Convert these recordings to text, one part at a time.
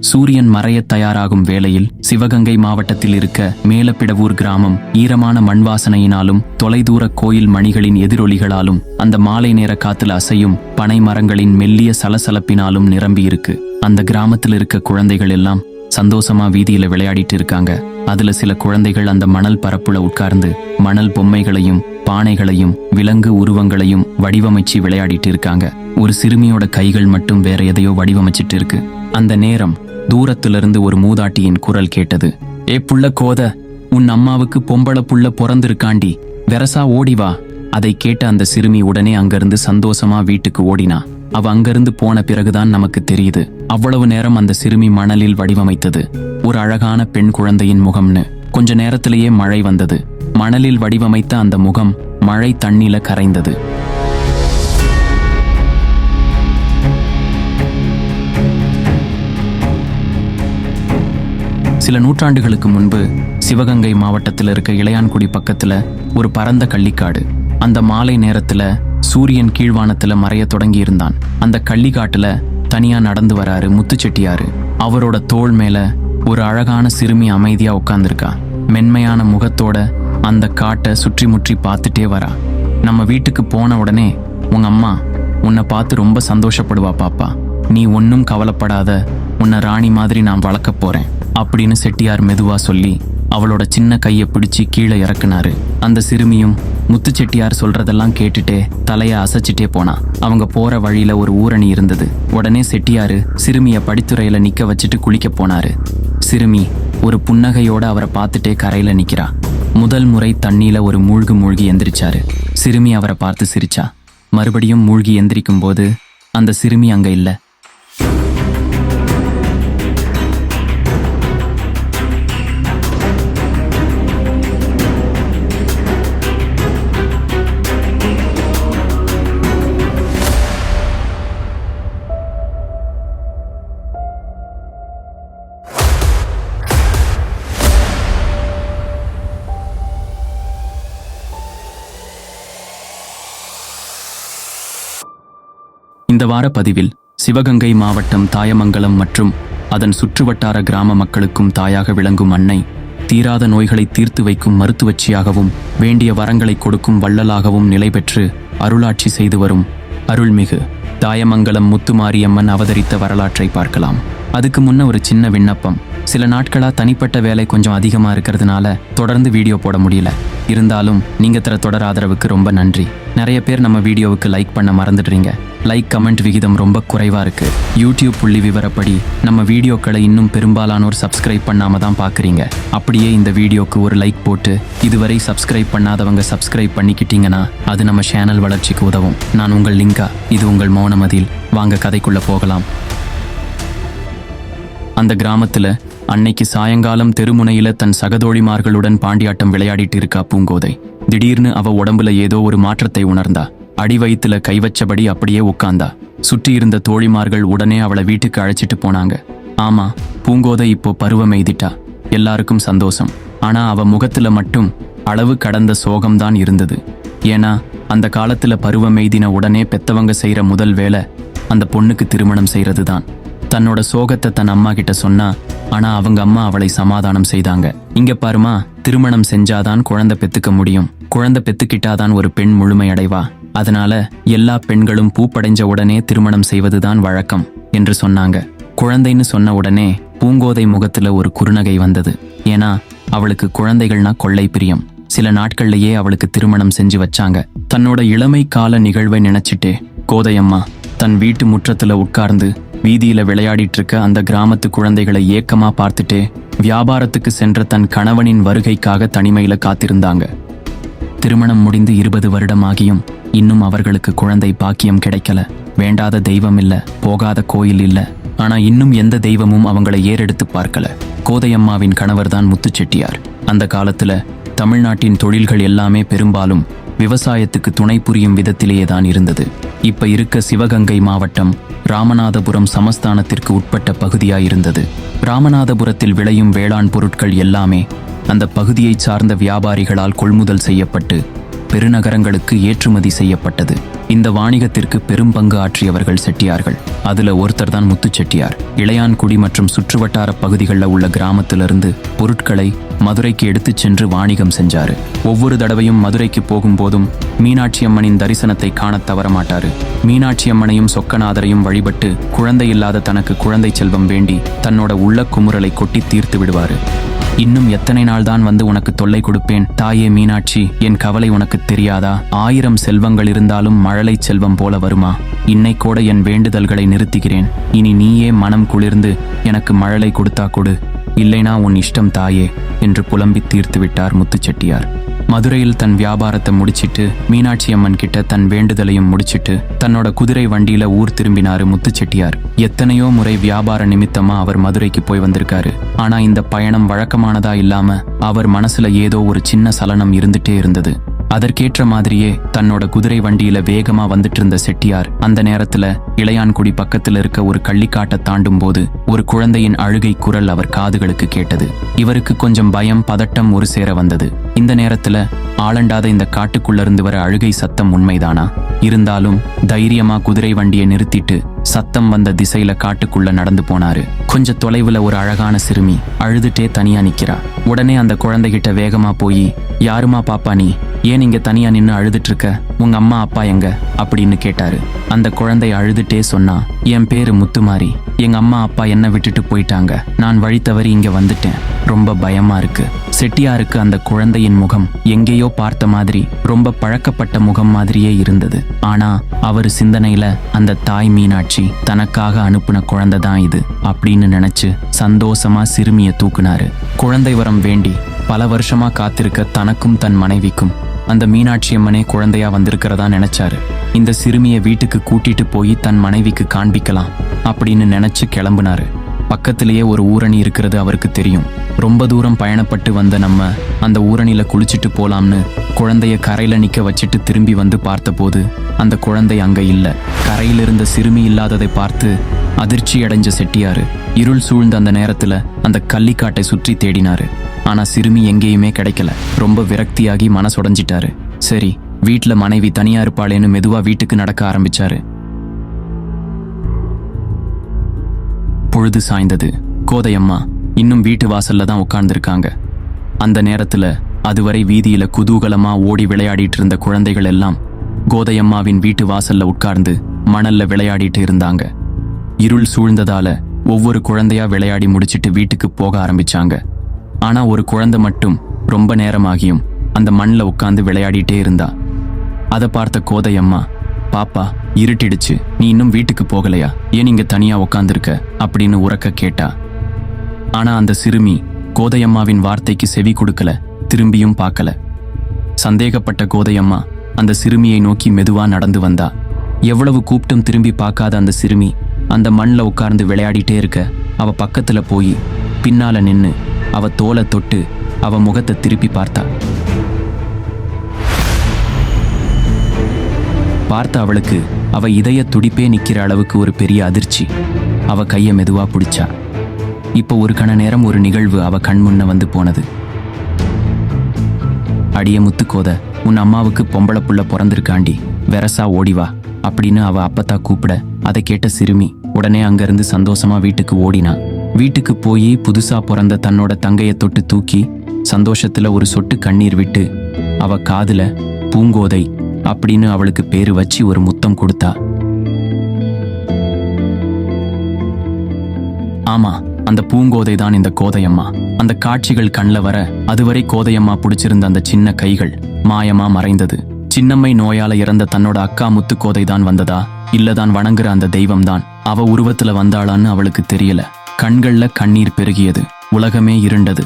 சூரியன் மறையத் தயாராகும் வேளையில் சிவகங்கை மாவட்டத்தில் இருக்க மேலப்பிடவூர் கிராமம் ஈரமான மண் வாசனையினாலும் தொலைதூர கோயில் மணிகளின் எதிரொலிகளாலும் அந்த மாலை நேர காத்துல அசையும் பனை மரங்களின் மெல்லிய சலசலப்பினாலும் நிரம்பி இருக்கு அந்த கிராமத்தில் இருக்க குழந்தைகள் எல்லாம் சந்தோஷமா வீதியில விளையாடிட்டு இருக்காங்க. அதுல சில குழந்தைகள் அந்த மணல் பரப்புல உட்கார்ந்து மணல் பொம்மைகளையும் பானைகளையும் விலங்கு உருவங்களையும் வடிவமைச்சு விளையாடிட்டு இருக்காங்க. ஒரு சிறுமியோட கைகள் மட்டும் வேற எதையோ வடிவமைச்சிட்டு இருக்கு. அந்த நேரம் தூரத்திலிருந்து ஒரு மூதாட்டியின் குரல் கேட்டது. ஏ புள்ள கோத உன் அம்மாவுக்கு பொம்பள புள்ள பிறந்திருக்காண்டி. வெரசா ஓடி வா. அதை கேட்ட அந்த சிறுமி உடனே அங்கிருந்து சந்தோஷமா வீட்டுக்கு ஓடினா. அவ அங்கிருந்து போன பிறகுதான் நமக்கு தெரியுது. அவ்வளவு நேரம் அந்த சிறுமி மணலில் வடிவமைத்தது. ஒரு அழகான பெண் குழந்தையின் முகம்னு. கொஞ்ச நேரத்திலேயே மழை வந்தது. மணலில் வடிவமைத்த அந்த முகம் மழை தண்ணில கரைந்தது. சில நூற்றாண்டுகளுக்கு முன்பு சிவகங்கை மாவட்டத்தில் இருக்க இளையான்குடி பக்கத்துல ஒரு பரந்த கள்ளிக்காடு. அந்த மாலை நேரத்துல சூரியன் கீழ்வானத்துல மறைய தொடங்கி இருந்தான் அந்த கள்ளிக்காட்டுல தனியா நடந்து வராரு முத்துச்செட்டியாரு. அவரோட தோள் மேல ஒரு அழகான சிறுமி அமைதியா உட்காந்துருக்கா மென்மையான முகத்தோட அந்த காட்டை சுற்றி முற்றி பார்த்துட்டே வரா. நம்ம வீட்டுக்கு போன உடனே உங்க அம்மா உன்னை பார்த்து ரொம்ப சந்தோஷப்படுவா பாப்பா. நீ ஒன்றும் கவலைப்படாத. உன்னை ராணி மாதிரி நான் வளர்க்க போறேன். அப்படின்னு செட்டியார் மெதுவா சொல்லி அவளோட சின்ன கையை பிடிச்சி கீழே இறக்குனாரு. அந்த சிறுமியும் முத்து செட்டியார் சொல்றதெல்லாம் கேட்டுட்டே தலைய அசைச்சிட்டே போனா. அவங்க போற வழியில ஒரு ஊரணி இருந்தது. உடனே செட்டியாரு சிறுமிய படித்துறையில நிக்க வச்சுட்டு குளிக்க போனாரு. சிறுமி ஒரு புன்னகையோட அவரை பார்த்துட்டே கரையில நிக்கிறா. முதல் முறை தண்ணியில ஒரு மூழ்கு மூழ்கி எந்திரிச்சாரு. சிறுமி அவரை பார்த்து சிரிச்சா. மறுபடியும் மூழ்கி எந்திரிக்கும் போது அந்த சிறுமி அங்க இல்லை. இந்த வார பதிவில் சிவகங்கை மாவட்டம் தாயமங்கலம் மற்றும் அதன் சுற்றுவட்டார கிராம மக்களுக்கும் தாயாக விளங்கும் அன்னை தீராத நோய்களை தீர்த்து வைக்கும் மருத்துவச்சியாகவும் வேண்டிய வரங்களை கொடுக்கும் வள்ளலாகவும் நிலை பெற்று அருளாட்சி செய்து வரும் அருள்மிகு தாயமங்கலம் முத்துமாரியம்மன் அவதரித்த வரலாற்றை பார்க்கலாம். அதுக்கு முன்ன ஒரு சின்ன விண்ணப்பம். சில நாட்களாக தனிப்பட்ட வேலை கொஞ்சம் அதிகமாக இருக்கிறதுனால தொடர்ந்து வீடியோ போட முடியல. இருந்தாலும் நீங்கள் தர தொடர் ஆதரவுக்கு ரொம்ப நன்றி. நிறைய பேர் நம்ம வீடியோவுக்கு லைக் பண்ண மறந்துடுறீங்க. லைக் கமெண்ட் விகிதம் ரொம்ப குறைவாக இருக்குது யூடியூப் புள்ளி விவரப்படி நம்ம வீடியோக்களை இன்னும் பெரும்பாலானோர் சப்ஸ்கிரைப் பண்ணாமல் தான் பார்க்குறீங்க அப்படியே இந்த வீடியோக்கு ஒரு லைக் போட்டு இதுவரை சப்ஸ்கிரைப் பண்ணாதவங்க சப்ஸ்கிரைப் பண்ணிக்கிட்டீங்கன்னா அது நம்ம சேனல் வளர்ச்சிக்கு உதவும். நான் உங்கள் லிங்கா. இது உங்கள் மௌனமதில். வாங்க கதைக்குள்ளே போகலாம். அந்த கிராமத்துல அன்னைக்கு சாயங்காலம் தெருமுனையில தன் சகதோழிமார்களுடன் பாண்டியாட்டம் விளையாடிட்டு இருக்கா பூங்கோதை. திடீர்னு அவ உடம்புல ஏதோ ஒரு மாற்றத்தை உணர்ந்தா. அடி வயித்துல கை வச்சபடி அப்படியே உட்கார்ந்தா சுற்றி இருந்த தோழிமார்கள் உடனே அவளை வீட்டுக்கு அழைச்சிட்டு போனாங்க. ஆமா பூங்கோதை இப்போ பருவம் எய்திட்டா. எல்லாருக்கும் சந்தோஷம். ஆனா அவ முகத்துல மட்டும் அளவு கடந்த சோகம்தான் இருந்தது. ஏன்னா அந்த காலத்துல பருவம் எய்தின உடனே பெத்தவங்க செய்யற முதல் வேலை அந்த பொண்ணுக்கு திருமணம் செய்யறது தான் தன்னோட சோகத்தை தன் அம்மா கிட்ட சொன்னா ஆனா அவங்க அம்மா அவளை சமாதானம் செய்தாங்க. இங்க பாருமா திருமணம் செஞ்சாதான் குழந்தை பெத்துக்க முடியும். குழந்தை பெத்துக்கிட்டாதான் ஒரு பெண் முழுமை அடைவா அதனால எல்லா பெண்களும் பூப்படைஞ்ச உடனே திருமணம் செய்வதுதான் வழக்கம் என்று சொன்னாங்க. குழந்தைன்னு சொன்ன உடனே பூங்கோதை முகத்துல ஒரு குறுநகை வந்தது. ஏன்னா அவளுக்கு குழந்தைகள்னா கொள்ளை பிரியம். சில நாட்கள்லயே அவளுக்கு திருமணம் செஞ்சு வச்சாங்க. தன்னோட இளமை கால நிகழ்வை நினைச்சிட்டு கோதையம்மா தன் வீட்டு முற்றத்துல உட்கார்ந்து வீதியில விளையாடிட்டு இருக்க அந்த கிராமத்து குழந்தைகளை ஏக்கமா பார்த்துட்டே வியாபாரத்துக்கு சென்ற தன் கணவனின் வருகைக்காக தனிமையில காத்திருந்தாங்க. திருமணம் முடிந்து இருபது வருடமாகியும் இன்னும் அவர்களுக்கு குழந்தை பாக்கியம் கிடைக்கல. வேண்டாத தெய்வம் இல்ல போகாத கோயில் இல்ல. ஆனா இன்னும் எந்த தெய்வமும் அவங்களை ஏறெடுத்து பார்க்கல. கோதையம்மாவின் கணவர்தான் முத்துச்செட்டியார். அந்த காலத்துல தமிழ்நாட்டின் தொழில்கள் எல்லாமே பெரும்பாலும் விவசாயத்துக்கு துணை புரியும் விதத்திலேயே தான் இருந்தது. இப்ப இருக்க சிவகங்கை மாவட்டம் ராமநாதபுரம் சமஸ்தானத்திற்கு உட்பட்ட பகுதியாயிருந்தது. ராமநாதபுரத்தில் விளையும் வேளாண் பொருட்கள் எல்லாமே அந்த பகுதியைச் சார்ந்த வியாபாரிகளால் கொள்முதல் செய்யப்பட்டு பெருநகரங்களுக்கு ஏற்றுமதி செய்யப்பட்டது. இந்த வாணிகத்திற்கு பெரும் பங்கு ஆற்றியவர்கள் செட்டியார்கள். அதுல ஒருத்தர் தான் முத்து செட்டியார். இளையான்குடி மற்றும் சுற்றுவட்டார பகுதிகளில் உள்ள கிராமத்திலிருந்து பொருட்களை மதுரைக்கு எடுத்துச் சென்று வாணிகம் செஞ்சாரு. ஒவ்வொரு தடவையும் மதுரைக்கு போகும்போதும் மீனாட்சி அம்மனின் தரிசனத்தை காணத் தவறமாட்டாரு மீனாட்சி அம்மனையும் சொக்கநாதரையும் வழிபட்டு குழந்தை இல்லாத தனக்கு குழந்தை செல்வம் வேண்டி தன்னோட உள்ள குமுறலை கொட்டி தீர்த்து விடுவாரு. இன்னும் எத்தனை நாள் தான் வந்து உனக்கு தொல்லை கொடுப்பேன்? தாயே மீனாட்சி என் கவலை உனக்கு தெரியாதா? ஆயிரம் செல்வங்கள் இருந்தாலும் மழலை செல்வம் போல வருமா? இன்னை கூட என் வேண்டுதல்களை நிறுத்துகிறேன். இனி நீயே மனம் குளிர்ந்து எனக்கு மழலை கொடுத்தா கொடு. இல்லைனா உன் இஷ்டம் தாயே என்று புலம்பி தீர்த்து விட்டார் முத்துச்செட்டியார். மதுரையில் தன் வியாபாரத்தை முடிச்சிட்டு மீனாட்சி அம்மன் கிட்ட தன் வேண்டுதலையும் முடிச்சிட்டு தன்னோட குதிரை வண்டியில ஊர் திரும்பினாரு முத்துச்செட்டியார். எத்தனையோ முறை வியாபார நிமித்தமா அவர் மதுரைக்கு போய் வந்திருக்காரு. ஆனா இந்த பயணம் வழக்கமானதா இல்லாம அவர் மனசுல ஏதோ ஒரு சின்ன சலனம் இருந்துட்டே இருந்தது. அதற்கேற்ற மாதிரியே தன்னோட குதிரை வண்டியில வேகமா வந்துட்டு இருந்த செட்டியார் அந்த நேரத்துல இளையான்குடி பக்கத்துல இருக்க ஒரு கள்ளிக்காட்டை தாண்டும் போது ஒரு குழந்தையின் அழுகை குரல் அவர் காதுகளுக்கு கேட்டது. இவருக்கு கொஞ்சம் பயம் பதட்டம் ஒரு சேர வந்தது. இந்த நேரத்துல ஆளண்டாத இந்த காட்டுக்குள்ள இருந்து வர அழுகை சத்தம் உண்மைதானா? இருந்தாலும் தைரியமா குதிரை வண்டியை நிறுத்திட்டு சத்தம் வந்த திசையில காட்டுக்குள்ள நடந்து போனாரு. கொஞ்ச தொலைவுல ஒரு அழகான சிறுமி அழுதுட்டே தனியா நிக்கிறா. உடனே அந்த குழந்தைகிட்ட வேகமா போய் யாருமா பாப்பா நீ? ஏன் இங்க தனியா நின்னு அழுதுட்டு இருக்க உங்க அம்மா அப்பா எங்க? அப்படின்னு கேட்டாரு. அந்த குழந்தை அழுதுட்டே சொன்னா என் பேரு முத்துமாரி. எங்க அம்மா அப்பா என்ன விட்டுட்டு போயிட்டாங்க. நான் வழி தவறி இங்க வந்துட்டேன். ரொம்ப பயமா இருக்கு. செட்டியாருக்கு அந்த குழந்தையின் முகம் எங்கேயோ பார்த்த மாதிரி ரொம்ப பழக்கப்பட்ட முகம் மாதிரியே இருந்தது. ஆனா அவர் சிந்தனையில அந்த தாய் மீனாட்சி தனக்காக அனுப்புன குழந்தை தான் இது அப்படின்னு நினைச்சு சந்தோஷமா சிறுமியை தூக்குனாரு. குழந்தை வரம் வேண்டி பல வருஷமா காத்திருக்க தனக்கும் தன் மனைவிக்கும் அந்த மீனாட்சி அம்மனே குழந்தையா வந்திருக்கிறதா நினைச்சாரு. இந்த சிறுமியை வீட்டுக்கு கூட்டிட்டு போய் தன் மனைவிக்கு காண்பிக்கலாம் அப்படின்னு நினைச்சு கிளம்புனாரு. பக்கத்திலேயே ஒரு ஊரணி இருக்கிறது அவருக்கு தெரியும். ரொம்ப தூரம் பயணப்பட்டு வந்த நம்ம அந்த ஊரணியில குளிச்சிட்டு போலாம்னு குழந்தைய கரையில நிக்க வச்சுட்டு திரும்பி வந்து பார்த்தபோது அந்த குழந்தை அங்கே இல்லை. கரையில் இருந்த சிறுமி இல்லாததை பார்த்து அதிர்ச்சி அடைஞ்ச செட்டியாரு இருள் சூழ்ந்த அந்த நேரத்துல அந்த கள்ளிக்காட்டை சுற்றி தேடினாரு. ஆனா சிறுமி எங்கேயுமே கிடைக்கல. ரொம்ப விரக்தியாகி மனசுடைஞ்சிட்டாரு. சரி வீட்ல மனைவி தனியா இருப்பாளேன்னு மெதுவா வீட்டுக்கு நடக்க ஆரம்பிச்சாரு. பொழுது சாய்ந்தது. கோதையம்மா இன்னும் வீட்டு வாசல்ல தான் உட்கார்ந்துருக்காங்க. அந்த நேரத்துல அதுவரை வீதியில குதூகலமா ஓடி விளையாடிட்டு இருந்த குழந்தைகள் எல்லாம் கோதையம்மாவின் வீட்டு வாசல்ல உட்கார்ந்து மணல்ல விளையாடிட்டு இருந்தாங்க. இருள் சூழ்ந்ததால ஒவ்வொரு குழந்தையா விளையாடி முடிச்சிட்டு வீட்டுக்கு போக ஆரம்பிச்சாங்க. ஆனா ஒரு குழந்தை மட்டும் ரொம்ப நேரமாகியும் அந்த மண்ணில் உட்காந்து விளையாடிட்டே இருந்தா. அதை பார்த்த கோதையம்மா பாப்பா இருட்டிடுச்சு. நீ இன்னும் வீட்டுக்கு போகலையா? ஏன் இங்க தனியா உட்காந்துருக்க அப்படின்னு உறக்க கேட்டா. ஆனா அந்த சிறுமி கோதையம்மாவின் வார்த்தைக்கு செவி கொடுக்கல திரும்பியும் பார்க்கல. சந்தேகப்பட்ட கோதையம்மா அந்த சிறுமியை நோக்கி மெதுவா நடந்து வந்தா. எவ்வளவு கூப்பிட்டும் திரும்பி பார்க்காத அந்த சிறுமி அந்த மண்ணில் உட்கார்ந்து விளையாடிட்டே இருக்க அவ பக்கத்துல போய் பின்னால நின்னு அவ தோலை தொட்டு அவ முகத்தை திருப்பி பார்த்தா. பார்த்த அவளுக்கு அவ இதய துடிப்பே நிக்கிற அளவுக்கு ஒரு பெரிய அதிர்ச்சி. அவ கையை மெதுவா பிடிச்சா. இப்போ ஒரு கண நேரம் ஒரு நிகழ்வு அவ கண் முன்ன வந்து போனது. அடிய முத்துக்கோத உன் அம்மாவுக்கு பொம்பளை புள்ள பிறந்திருக்காண்டி வெரசா ஓடிவா அப்படின்னு அவ அப்பத்தா கூப்பிட அதை கேட்ட சிறுமி உடனே அங்கிருந்து சந்தோஷமா வீட்டுக்கு ஓடினா. வீட்டுக்கு போய் புதுசா பிறந்த தன்னோட தங்கைய தொட்டு தூக்கி சந்தோஷத்துல ஒரு சொட்டு கண்ணீர் விட்டு அவ காதுல பூங்கோதை அப்படின்னு அவளுக்கு பேரு வச்சு ஒரு முத்தம் கொடுத்தா. ஆமா அந்த பூங்கோதை தான் இந்த கோதையம்மா. அந்த காட்சிகள் கண்ல வர அதுவரை கோதையம்மா பிடிச்சிருந்த அந்த சின்ன கைகள் மாயமா மறைந்தது. சின்னம்மை நோயால இறந்த தன்னோட அக்கா முத்துக்கோதை தான் வந்ததா? இல்லதான் வணங்குற அந்த தெய்வம் தான் அவ உருவத்துல வந்தாளான்னு அவளுக்கு தெரியல. கண்கள்ல கண்ணீர் பெருகியது. உலகமே இருண்டது.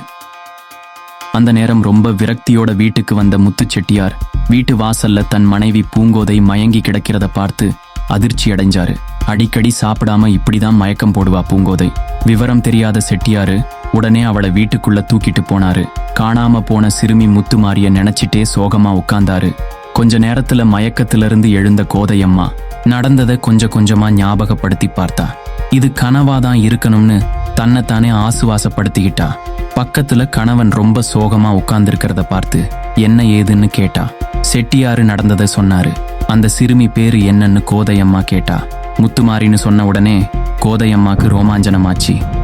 அந்த நேரம் ரொம்ப விரக்தியோட வீட்டுக்கு வந்த முத்து செட்டியார் வீட்டு வாசல்ல தன் மனைவி பூங்கோதை மயங்கி கிடக்கிறத பார்த்து அதிர்ச்சி அடைஞ்சாரு. அடிக்கடி சாப்பிடாம இப்படிதான் மயக்கம் போடுவா பூங்கோதை. விவரம் தெரியாத செட்டியாரு உடனே அவளை வீட்டுக்குள்ள தூக்கிட்டு போனாரு. காணாம போன சிறுமி முத்துமாரிய நினைச்சிட்டே சோகமா உட்கார்ந்தாரு. கொஞ்ச நேரத்துல மயக்கத்திலிருந்து எழுந்த கோதையம்மா நடந்ததை கொஞ்சம் கொஞ்சமா ஞாபகப்படுத்தி பார்த்தா. இது கனவாதான் இருக்கணும்னு தன்னைத்தானே ஆசுவாசப்படுத்திக்கிட்டா. பக்கத்துல கணவன் ரொம்ப சோகமா உட்கார்ந்திருக்கிறத பார்த்து என்ன ஏதுன்னு கேட்டா. செட்டியாரு நடந்ததை சொன்னாரு. அந்த சிறுமி பேரு என்னன்னு கோதையம்மா கேட்டா. முத்துமாரின்னு சொன்ன உடனே கோதையம்மாக்கு ரோமாஞ்சனமாச்சு.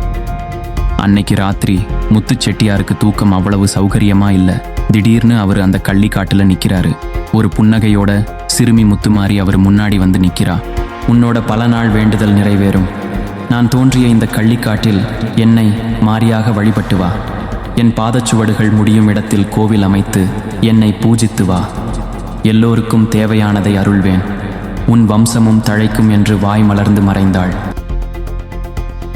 அன்னைக்கு ராத்திரி முத்து செட்டியாருக்கு தூக்கம் அவ்வளவு சௌகரியமா இல்ல. திடீர்னு அவர் அந்த கள்ளிக்காட்டுல நிக்கிறாரு. ஒரு புன்னகையோட சிறுமி முத்துமாரி அவர் முன்னாடி வந்து நிக்கிறா. உன்னோட பல நாள் வேண்டுதல் நிறைவேறும். நான் தோன்றிய இந்த கள்ளிக்காட்டில் என்னை மாரியாக வழிபட்டு வா. என் பாதச்சுவடுகள் முடியும் இடத்தில் கோவில் அமைத்து என்னை பூஜித்து வா. எல்லோருக்கும் தேவையானதை அருள்வேன். உன் வம்சமும் தழைக்கும் என்று வாய் மலர்ந்து மறைந்தாள்.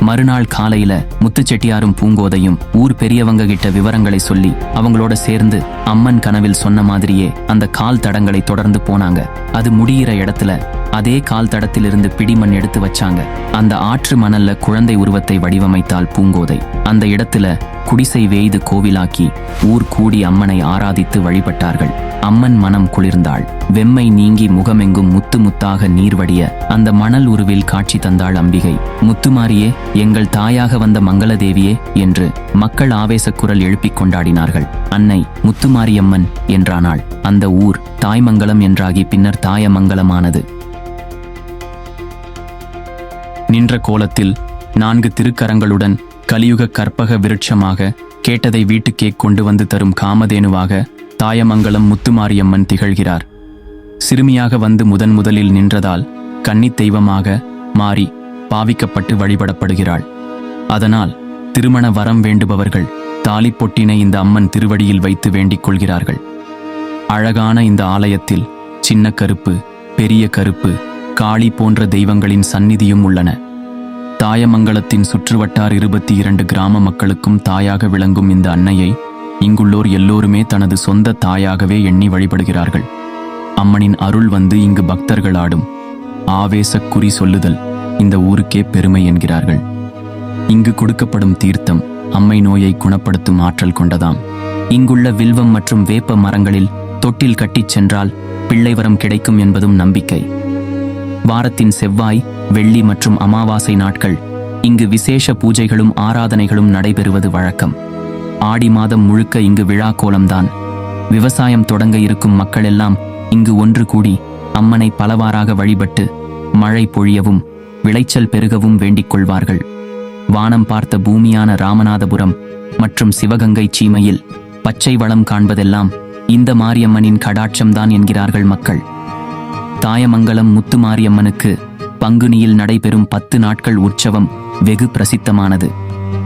மறுநாள் காலையில முத்துச்செட்டியாரும் பூங்கோதையும் ஊர் பெரியவங்க கிட்ட விவரங்களை சொல்லி அவங்களோட சேர்ந்து அம்மன் கனவில் சொன்ன மாதிரியே அந்த கால் தடங்களை தொடர்ந்து போனாங்க. அது முடியிற இடத்துல அதே கால் தடத்திலிருந்து பிடிமண் எடுத்து வச்சாங்க. அந்த ஆற்று மணல்ல குழந்தை உருவத்தை வடிவமைத்தாள் பூங்கோதை. அந்த இடத்துல குடிசை வேய்து கோவிலாக்கி ஊர் கூடி அம்மனை ஆராதித்து வழிபட்டார்கள். அம்மன் மனம் குளிர்ந்தாள். வெம்மை நீங்கி முகமெங்கும் முத்து முத்தாக நீர் வடிய அந்த மணல் உருவில் காட்சி தந்தாள் அம்பிகை. முத்துமாரியே எங்கள் தாயாக வந்த மங்களதேவியே என்று மக்கள் ஆவேசக்குரல் எழுப்பிக் கொண்டாடினார்கள். அன்னை முத்துமாரியம்மன் என்றானாள். அந்த ஊர் தாய்மங்கலம் என்றாகி பின்னர் தாயமங்கலமானது. நின்ற கோலத்தில் நான்கு திருக்கரங்களுடன் கலியுக கற்பக விருட்சமாக கேட்டதை வீட்டுக்கே கொண்டு வந்து தரும் காமதேனுவாக தாயமங்கலம் முத்துமாரியம்மன் திகழ்கிறார். சிறுமியாக வந்து முதன் முதலில் நின்றதால் கன்னித் தெய்வமாக மாறி பாவிக்கப்பட்டு வழிபடப்படுகிறாள். அதனால் திருமண வரம் வேண்டுபவர்கள் தாலிப்பொட்டினை இந்த அம்மன் திருவடியில் வைத்து வேண்டிக் கொள்கிறார்கள். அழகான இந்த ஆலயத்தில் சின்ன கருப்பு பெரிய கருப்பு காளி போன்ற தெய்வங்களின் சந்நிதியும் உள்ளன. தாயமங்கலத்தின் சுற்றுவட்டார் இருபத்தி இரண்டு கிராம மக்களுக்கும் தாயாக விளங்கும் இந்த அன்னையை இங்குள்ளோர் எல்லோருமே தனது சொந்த தாயாகவே எண்ணி வழிபடுகிறார்கள். அம்மனின் அருள் வந்து இங்கு பக்தர்கள் ஆடும் ஆவேச குறி சொல்லுதல் இந்த ஊருக்கே பெருமை என்கிறார்கள். இங்கு கொடுக்கப்படும் தீர்த்தம் அம்மை நோயை குணப்படுத்தும் ஆற்றல் கொண்டதாம். இங்குள்ள வில்வம் மற்றும் வேப்ப மரங்களில் தொட்டில் கட்டிச் சென்றால் பிள்ளைவரம் கிடைக்கும் என்பதும் நம்பிக்கை. வாரத்தின் செவ்வாய் வெள்ளி மற்றும் அமாவாசை நாட்கள். இங்கு விசேஷ பூஜைகளும் ஆராதனைகளும் நடைபெறுவது வழக்கம். ஆடி மாதம் முழுக்க இங்கு விழா கோலம்தான். விவசாயம் தொடங்க இருக்கும் மக்கள் எல்லாம் இங்கு ஒன்று கூடி அம்மனை பலவாறாக வழிபட்டு மழை பொழியவும் விளைச்சல் பெருகவும் வேண்டிக் கொள்வார்கள். வானம் பார்த்த பூமியான ராமநாதபுரம் மற்றும் சிவகங்கை சீமையில் பச்சை வளம் காண்பதெல்லாம் இந்த மாரியம்மனின் கடாட்சம்தான் என்கிறார்கள் மக்கள். தாயமங்கலம் முத்துமாரியம்மனுக்கு பங்குனியில் நடைபெறும் பத்து நாட்கள் உற்சவம் வெகு பிரசித்தமானது.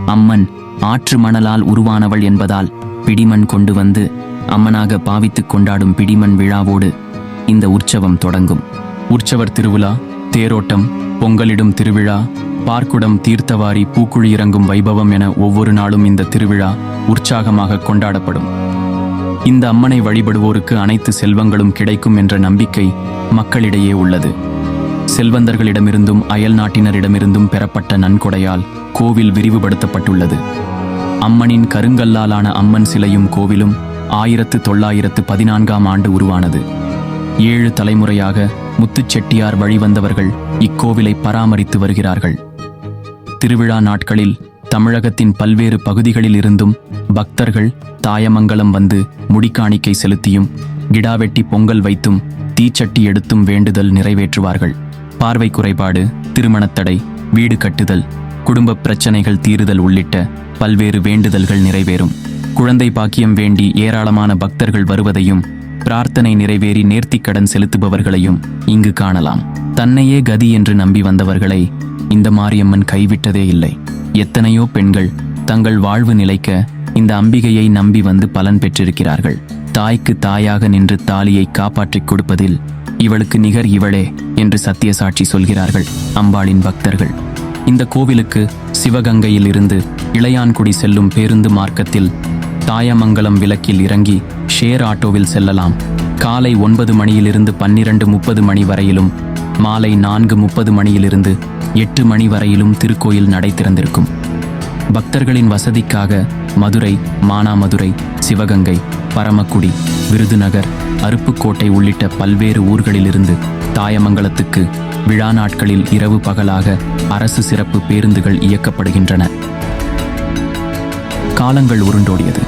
அம்மன் ஆற்று மணலால் உருவானவள் என்பதால் பிடிமண் கொண்டு வந்து அம்மனாக பாவித்துக் கொண்டாடும் பிடிமண் விழாவோடு இந்த உற்சவம் தொடங்கும். உற்சவர் திருவிழா தேரோட்டம் பொங்கலிடும் திருவிழா பார்க்குடம் தீர்த்தவாரி பூக்குழி இறங்கும் வைபவம் என ஒவ்வொரு நாளும் இந்த திருவிழா உற்சாகமாக கொண்டாடப்படும். இந்த அம்மனை வழிபடுவோருக்கு அனைத்து செல்வங்களும் கிடைக்கும் என்ற நம்பிக்கை மக்களிடையே உள்ளது. செல்வந்தர்களிடமிருந்தும் அயல் நாட்டினரிடமிருந்தும் பெறப்பட்ட நன்கொடையால் கோவில் விரிவுபடுத்தப்பட்டுள்ளது. அம்மனின் கருங்கல்லாலான அம்மன் சிலையும் கோவிலும் ஆயிரத்து தொள்ளாயிரத்து பதினான்காம் ஆண்டு உருவானது. ஏழு தலைமுறையாக முத்துச்செட்டியார் வழிவந்தவர்கள் இக்கோவிலை பராமரித்து வருகிறார்கள். திருவிழா நாட்களில் தமிழகத்தின் பல்வேறு பகுதிகளில் இருந்தும் பக்தர்கள் தாயமங்கலம் வந்து முடிக்காணிக்கை செலுத்தியும் கிடாவெட்டி பொங்கல் வைத்தும் தீச்சட்டி எடுத்தும் வேண்டுதல் நிறைவேற்றுவார்கள். பார்வை குறைபாடு திருமணத்தடை வீடு கட்டுதல் குடும்ப பிரச்சனைகள் தீருதல் உள்ளிட்ட பல்வேறு வேண்டுதல்கள் நிறைவேறும். குழந்தை பாக்கியம் வேண்டி ஏராளமான பக்தர்கள் வருவதையும் பிரார்த்தனை நிறைவேறி நேர்த்திக்கடன் செலுத்துபவர்களையும் இங்கு காணலாம். தன்னையே கதி என்று நம்பி வந்தவர்களை இந்த மாரியம்மன் கைவிட்டதே இல்லை. எத்தனையோ பெண்கள் தங்கள் வாழ்வு நிலைக்க இந்த அம்பிகையை நம்பி வந்து பலன் பெற்றிருக்கிறார்கள். தாய்க்கு தாயாக நின்று தாலியை காப்பாற்றிக் கொடுப்பதில் இவளுக்கு நிகர் இவளே என்று சத்தியசாட்சி சொல்கிறார்கள் அம்பாளின் பக்தர்கள். இந்த கோவிலுக்கு சிவகங்கையில் இருந்து இளையான்குடி செல்லும் பேருந்து மார்க்கத்தில் தாயமங்கலம் விளக்கில் இறங்கி ஷேர் ஆட்டோவில் செல்லலாம். காலை ஒன்பது மணியிலிருந்து பன்னிரண்டு முப்பது மணி வரையிலும் மாலை நான்கு முப்பது மணியிலிருந்து எட்டு மணி வரையிலும் திருக்கோயில் நடை திறந்திருக்கும். பக்தர்களின் வசதிக்காக மதுரை மானாமதுரை சிவகங்கை பரமக்குடி விருதுநகர் அருப்புக்கோட்டை உள்ளிட்ட பல்வேறு ஊர்களிலிருந்து தாயமங்கலத்துக்கு விழா நாட்களில் இரவு பகலாக அரசு சிறப்பு பேருந்துகள் இயக்கப்படுகின்றன. காலங்கள் உருண்டோடியது.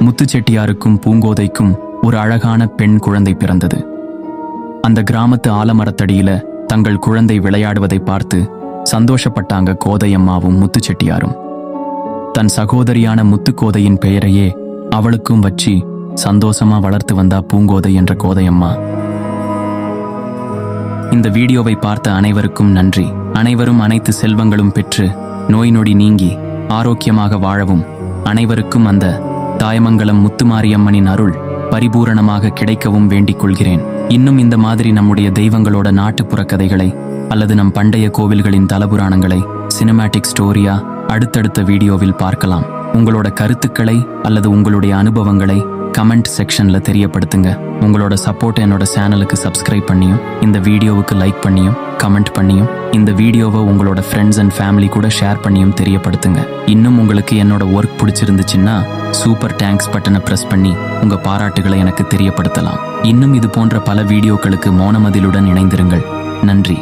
முத்துச்செட்டியாருக்கும் பூங்கோதைக்கும் ஒரு அழகான பெண் குழந்தை பிறந்தது. அந்த கிராமத்து ஆலமரத்தடியில தங்கள் குழந்தை விளையாடுவதை பார்த்து சந்தோஷப்பட்டாங்க கோதையம்மாவும் முத்துச்செட்டியாரும். தன் சகோதரியான முத்துக்கோதையின் பெயரையே அவளுக்கும் வச்சு சந்தோஷமா வளர்த்து வந்தா பூங்கோதை என்ற கோதையம்மா. இந்த வீடியோவை பார்த்த அனைவருக்கும் நன்றி. அனைவரும் அனைத்து செல்வங்களும் பெற்று நோய் நொடி நீங்கி ஆரோக்கியமாக வாழவும் அனைவருக்கும் அந்த தாயமங்கலம் முத்துமாரியம்மனின் அருள் பரிபூரணமாக கிடைக்கவும் வேண்டிக் கொள்கிறேன். இன்னும் இந்த மாதிரி நம்முடைய தெய்வங்களோட நாட்டுப்புற கதைகளை அல்லது நம் பண்டைய கோவில்களின் தலபுராணங்களை சினிமேட்டிக் ஸ்டோரியா அடுத்தடுத்த வீடியோவில் பார்க்கலாம். உங்களோட கருத்துக்களை அல்லது உங்களுடைய அனுபவங்களை கமெண்ட் செக்ஷனில் தெரியப்படுத்துங்க. உங்களோட சப்போர்ட் என்னோட சேனலுக்கு சப்ஸ்கிரைப் பண்ணியும் இந்த வீடியோவுக்கு லைக் பண்ணியும் கமெண்ட் பண்ணியும் இந்த வீடியோவை உங்களோட ஃப்ரெண்ட்ஸ் அண்ட் ஃபேமிலி கூட ஷேர் பண்ணியும் தெரியப்படுத்துங்க. இன்னும் உங்களுக்கு என்னோட ஒர்க் பிடிச்சிருந்துச்சுன்னா சூப்பர் டேங்க்ஸ் பட்டனை ப்ரெஸ் பண்ணி உங்கள் பாராட்டுகளை எனக்கு தெரியப்படுத்தலாம். இன்னும் இது போன்ற பல வீடியோக்களுக்கு மோனமதிலுடன் இணைந்திருங்கள். நன்றி.